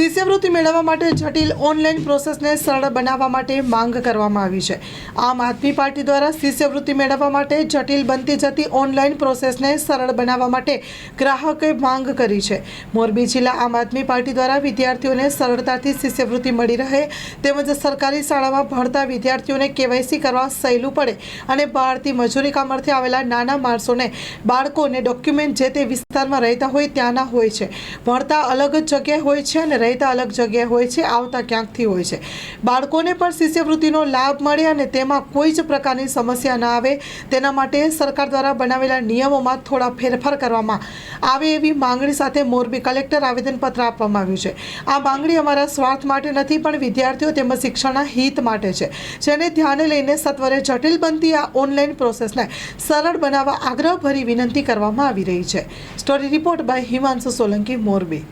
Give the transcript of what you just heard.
શિષ્યવૃત્તિ મેળવવા માટે જટિલ ઓનલાઈન પ્રોસેસને સરળ બનાવવા માટે માંગ કરવામાં આવી છે. આમ આદમી પાર્ટી દ્વારા શિષ્યવૃત્તિ મેળવવા માટે જટિલ બનતી જતી ઓનલાઈન પ્રોસેસને સરળ બનાવવા માટે ગ્રાહકે માંગ કરી છે. મોરબી જિલ્લા આમ આદમી પાર્ટી દ્વારા વિદ્યાર્થીઓને સરળતાથી શિષ્યવૃત્તિ મળી રહે તેમજ સરકારી શાળામાં ભણતા વિદ્યાર્થીઓને કેવાયસી કરવા સહેલું પડે અને બહારથી મજૂરી કામર્થે આવેલા નાના માણસોને બાળકોને ડોક્યુમેન્ટ જે તે વિસ્તારમાં રહેતા હોય ત્યાંના હોય છે. ભણતા અલગ જ જગ્યાએ હોય છે અને રહેતા અલગ જગ્યાએ હોય છે, આવતા ક્યાંકથી હોય છે. બાળકોને પણ શિષ્યવૃત્તિનો લાભ મળે અને તેમાં કોઈ જ પ્રકારની સમસ્યા ન આવે. તેના માટે સરકાર દ્વારા બનાવેલા નિયમોમાં થોડા ફેરફાર કરવામાં આવે એવી માંગણી સાથે મોરબી કલેક્ટર આવેદનપત્ર આપવામાં આવ્યું છે. આ માંગણી અમારા સ્વાર્થ માટે નથી, પણ વિદ્યાર્થીઓ તેમજ શિક્ષણના હિત માટે છે. જેને ધ્યાને લઈને સત્વરે જટિલ બનતી આ ઓનલાઈન પ્રોસેસને સરળ બનાવવા આગ્રહભરી વિનંતી કરવામાં આવી રહી છે. Story report by Himanshu Solanki, Morbi.